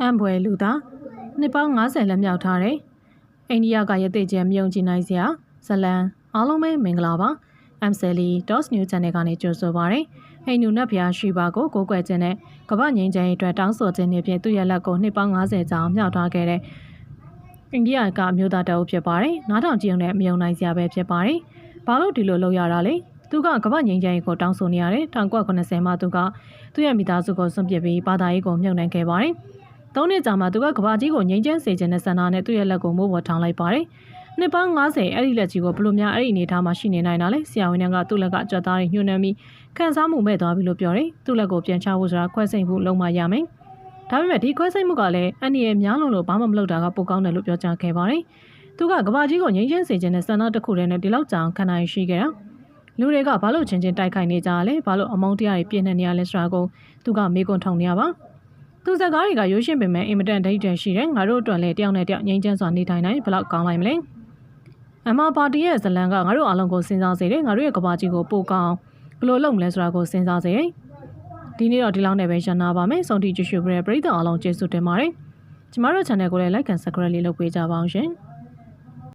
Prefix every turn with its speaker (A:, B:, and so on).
A: အံပွဲလူသားနှစ်ပေါင်း90လက်မြောက်ထားတဲ့အိန္ဒိယကရသေးချဲမယုံကြည်နိုင်စရာဇလန်အားလုံးပဲမင်္ဂလာပါ MCLE Dots New Channel ကနေကြိုဆိုပါရစေ။ဟိန္ဒူနတ်ဘုရားရှိပါကိုကိုးကွယ်ခြင်းနဲ့ကမ္ဘာငြိမ်းချမ်းရေးအတွက်တောင်းဆိုခြင်းတွေဖြင့်သူ့ရဲ့လက်ကိုနှစ်ပေါင်း90ကြာအောင်မြှောက်ထားခဲ့တဲ့အိန္ဒိယကအမျိုးသားတအုပ်ဖြစ်ပါတယ်။နားထောင်ကြည့်ုံနဲ့မယုံနိုင်စရာပဲဖြစ်ပါတယ်။ဘာလို့ဒီလိုလုပ်ရတာလဲ။သူကကမ္ဘာငြိမ်းချမ်းရေးကိုတောင်းဆိုနေရတယ်။1990မှာသူကသူ့ရဲ့မိသားစုကိုစွန့်ပစ်ပြီးဘာသာရေးကိုမြှုပ်နှံခဲ့ပါတယ်။ သုံးနှစ်ကြာမှသူကကမ္ဘာကြီးကိုငြိမ်းချမ်းစေခြင်းနဲ့ဆန္ဒနဲ့သူ့ရဲ့လက်ကိုမိုးပေါ်ထောင်လိုက်ပါတယ်။နှစ်ပေါင်း90အဲ့ဒီလက်ကြီးကိုဘယ်လိုများအဲ့ဒီအနေထားမှာရှိနေနိုင်တာလဲဆရာဝန်ကသူ့လက်ကကြွက်သားတွေညှို့နှမ်းပြီးခန်းစားမှုမဲ့သွားပြီလို့ပြောတယ်သူ့လက်ကိုပြန်ချဖို့ဆိုတာခွဲစိတ်မှုလုံးမရမယ်ဒါပေမဲ့ဒီခွဲစိတ်မှုကလည်းအန်ဒီရဲ့များလုံးလို့ဘာမှမလုပ်တာကပိုကောင်းတယ်လို့ပြောကြားခဲ့ပါတယ်သူကကဘာကြီးကိုငြိမ်းချမ်းစေခြင်းနဲ့ဆန္ဒတစ်ခုတည်းနဲ့ဒီလောက်ကြာအောင်ခံနိုင်ရှိခဲ့တာလူတွေကဘာလို့ချင်းချင်းတိုက်ခိုက်နေကြလဲဘာလို့အမောင်းတရားတွေပြည့်နေနေရလဲဆိုတာကိုသူကမေးခွန်းထုံနေရပါ သူစကားတွေကရိုးရှင်းပေမဲ့အင်မတန်ဒိတ်တန်ရှိတယ်ငါတို့အတွက်လည်းတယောက်နဲ့တယောက်ငြိမ်းချမ်းစွာနေထိုင်နိုင်ဘယ်လောက်ကောင်းလိုက်မလဲအမပါတီရဲ့ဇလန်ကငါတို့အားလုံးကိုစဉ်းစားစေတယ်ငါတို့ရဲ့ကဘာကြီးကိုပိုကောင်းဘယ်လိုလုပ်မလဲဆိုတာကိုစဉ်းစားစေတယ်ဒီနေ့တော့ဒီလောက်နဲ့ပဲရှင်းနာပါမယ်ဆုံးထိကြည့်ရှုကြတဲ့ပရိသတ်အားလုံးကျေးဇူးတင်ပါတယ်ကျမတို့ channel ကိုလည်း like and subscribe လေးလုပ်ပေးကြပါအောင်ရှင်